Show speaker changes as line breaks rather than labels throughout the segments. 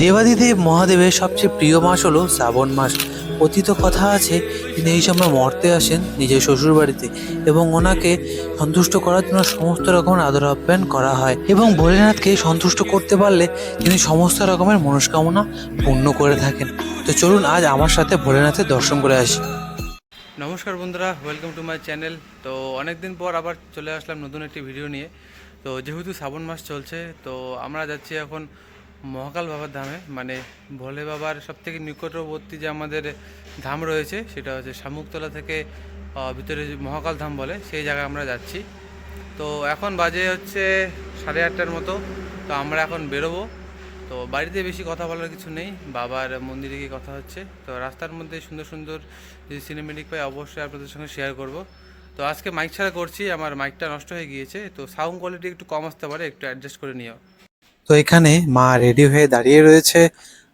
দেবাদিদেব মহাদেবের সবচেয়ে প্রিয় মাস হলো শ্রাবণ মাস। অতীত কথা আছে, তিনি এই সময় মর্তে আসেন নিজের শ্বশুর বাড়িতে এবং ওনাকে সন্তুষ্ট করার জন্য সমস্ত রকমের আদর আপ্যায়ন করা হয় এবং ভোলেনাথকে সন্তুষ্ট করতে পারলে তিনি সমস্ত রকমের মনস্কামনা পূর্ণ করে থাকেন। তো চলুন আজ আমার সাথে ভোলেনাথের দর্শন করে আসি। নমস্কার বন্ধুরা ওয়েলকাম টু মাই চ্যানেল তো অনেক দিন পর আবার চলে আসলাম নতুন একটি ভিডিও নিয়ে। তো যেহেতু শ্রাবণ মাস চলছে, তো আমরা যাচ্ছি এখন মহাকাল বাবার ধামে মানে ভোলে বাবার সব থেকে নিকটবর্তী যে আমাদের ধাম রয়েছে, সেটা হচ্ছে শামুকতলা থেকে ভিতরে মহাকাল ধাম বলে, সেই জায়গায় আমরা যাচ্ছি। তো এখন বাজে হচ্ছে সাড়ে আটটার মতো, তো আমরা এখন বেরোবো। তো বাড়িতে বেশি কথা বলার কিছু নেই, বাবার মন্দিরে গিয়ে কথা হচ্ছে। তো রাস্তার মধ্যে সুন্দর সুন্দর যদি সিনেমেটিক পাই, অবশ্যই আপনাদের সঙ্গে শেয়ার করব। তো আজকে মাইক ছাড়া করছি, আমার মাইকটা নষ্ট হয়ে গিয়েছে, তো সাউন্ড কোয়ালিটি একটু কম আসতে পারে, একটু অ্যাডজাস্ট করে নিও। তো এখানে মা রেডি হয়ে দাঁড়িয়ে রয়েছে।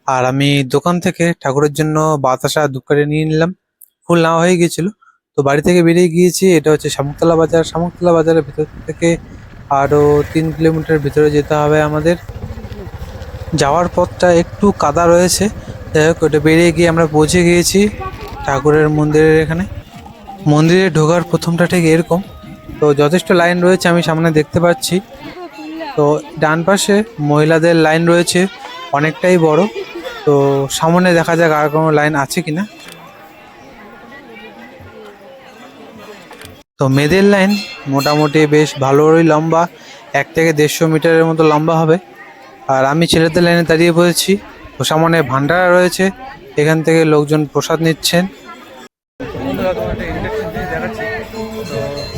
আর আমি দোকান থেকে ঠাকুরের জন্য বাতাসা ধূপকাঠি নিয়ে নিলাম। ফুল নেওয়া হয়ে গিয়েছিল। তো বাড়ি থেকে বেরিয়ে গিয়েছি। এটা হচ্ছে শামুকতলা বাজার। শামুকতলা বাজারের ভিতর থেকে আরও তিন কিলোমিটার ভিতরে যেতে হবে আমাদের। যাওয়ার পথটা একটু কাদা রয়েছে। যাই হোক, ওটা বেরিয়ে গিয়ে আমরা পৌঁছে গিয়েছি ঠাকুরের মন্দিরের এখানে। মন্দিরে ঢোকার প্রথমটা ঠিক এরকম। তো যথেষ্ট লাইন রয়েছে, আমি সামনে দেখতে পাচ্ছি। তো ডান পাশে মহিলাদের লাইন রয়েছে, অনেকটাই বড়। তো সামনে দেখা যাক আর কোনো লাইন আছে কিনা। তো মেয়েদের লাইন মোটামুটি বেশ ভালোই লম্বা, এক থেকে দেড়শো মিটারের মতো লম্বা হবে। আর আমি ছেলেদের লাইনে দাঁড়িয়ে পড়েছি, তো সামনে ভান্ডারা রয়েছে, এখান থেকে লোকজন প্রসাদ নিচ্ছেন।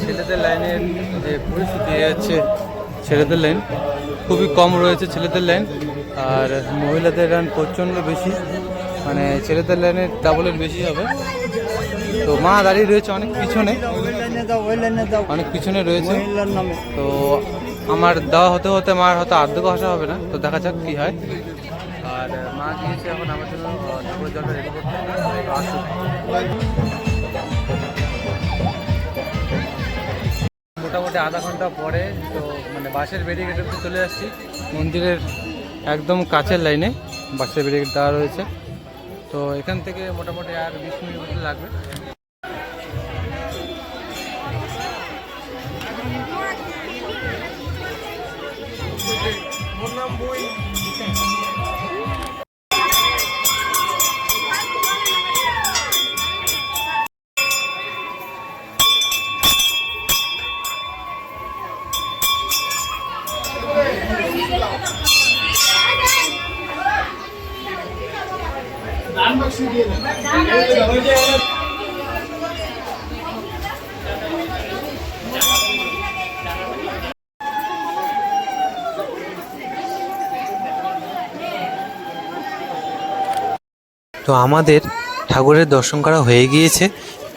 ছেলেদের লাইনের যে পরিস্থিতি হচ্ছে ছেলেদের লাইন খুবই কম রয়েছে ছেলেদের লাইন আর মহিলাদের লাইন প্রচণ্ড বেশি মানে ছেলেদের লাইনের ডাবলের বেশি হবে। তো মা দাঁড়িয়ে রয়েছে অনেক পিছনে অনেক পিছনে রয়েছে। তো আমার দেওয়া হতে হতে মার হয়তো আর্ধেক আসা হবে না, তো দেখা যাক কি হয়। আর মা গিয়েছে এখন আমার জন্য জলটা রেডি করতে। মোটামুটি আধা ঘণ্টা পরে তো মানে বাসের ব্যারিকেড অব্দি চলে আসছি। মন্দিরের একদম কাছের লাইনে বাসের ব্যারিকেড দেওয়া রয়েছে। তো এখান থেকে মোটামুটি আর বিশ মিনিট লাগবে। তো আমাদের ঠাকুরের দর্শন করা হয়ে গিয়েছে।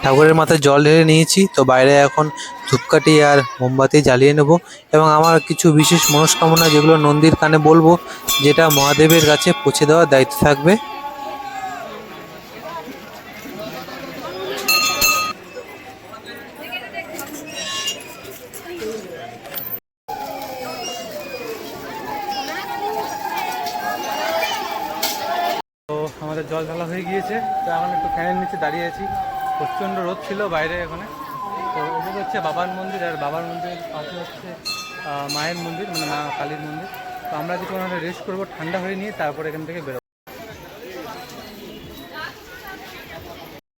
ঠাকুরের মাথায় জল ঢেলে নিয়েছি, তো বাইরে এখন ধূপকাঠি আর মোমবাতি জ্বালিয়ে নেব এবং আমার কিছু বিশেষ মনস্কামনা যেগুলো নন্দীর কানে বলব, যেটা মহাদেবের কাছে পৌঁছে দেওয়ার দায়িত্ব থাকবে তো আমাদের জল ঢালা হয়ে গিয়েছে। তো এখন একটু ফ্যানের নিচে দাঁড়িয়ে আছি। প্রচণ্ড রোদ ছিল বাইরে এখানে। তো এদিকে হচ্ছে বাবার মন্দির, আর বাবার মন্দির পাশে হচ্ছে মায়ের মন্দির মানে মা কালীর মন্দির। তো আমরা কিছু রেস্ট করব, ঠান্ডা হয়ে নিয়ে তারপর এখান থেকে বেরোবো।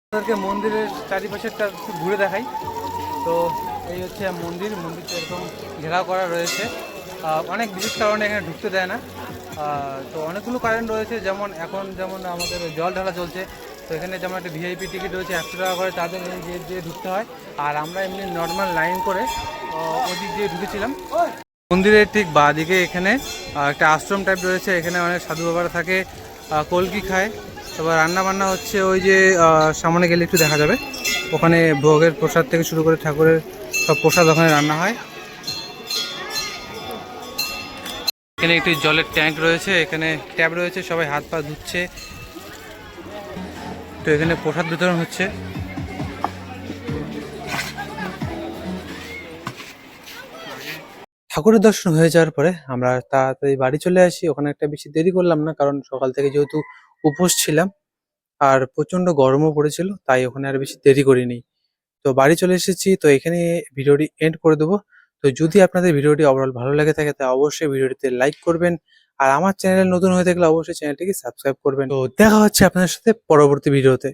আপনাদেরকে মন্দিরের চারিপাশেরটা একটু ঘুরে দেখাই। তো এই হচ্ছে মন্দির, মন্দিরটা এরকম ঘেরাও করা রয়েছে। অনেক বিশেষ কারণে এখানে ঢুকতে দেয় না। তো অনেকগুলো কারণ রয়েছে, যেমন এখন যেমন আমাদের জল ঢালা চলছে, তো এখানে যেমন একটা ভিআইপি টিকিট রয়েছে, একশো টাকা করে তাদের গেট দিয়ে ঢুকতে হয়, আর আমরা এমনি নর্মাল লাইন করে ওদিক দিয়ে ঢুকেছিলাম। মন্দিরের ঠিক বাঁদিকে এখানে একটা আশ্রম টাইপ রয়েছে, এখানে অনেক সাধু বাবারা থাকে কলকি খায়। তারপর রান্না বান্না হচ্ছে ওই যে সামনে গেলে একটু দেখা যাবে। ওখানে ভোগের প্রসাদ থেকে শুরু করে ঠাকুরের সব প্রসাদ ওখানে রান্না হয়। এখানে একটি জলের ট্যাঙ্ক রয়েছে, এখানে ট্যাব রয়েছে, সবাই হাত পা ধুচ্ছে। তো এখানে প্রসাদ বিতরণ হচ্ছে। ঠাকুরের দর্শন হয়ে যাওয়ার পরে আমরা তাড়াতাড়ি বাড়ি চলে আসি। ওখানে একটা বেশি দেরি করলাম না, কারণ সকাল থেকে যেহেতু উপোস ছিলাম, আর প্রচণ্ড গরমও পড়েছিল, তাই ওখানে আর বেশি দেরি করিনি। তো বাড়ি চলে এসেছি, তো এখানে ভিডিওটি এন্ড করে দেবো। তো যদি আপনাদের ভিডিওটি ওভারঅল ভালো লাগে থাকে, তা অবশ্যই ভিডিওটিতে লাইক করবেন। আর আমার চ্যানেল নতুন হয়ে থাকলে অবশ্যই চ্যানেলটিকে সাবস্ক্রাইব করবেন। তো দেখা হচ্ছে আপনাদের সাথে পরবর্তী ভিডিওতে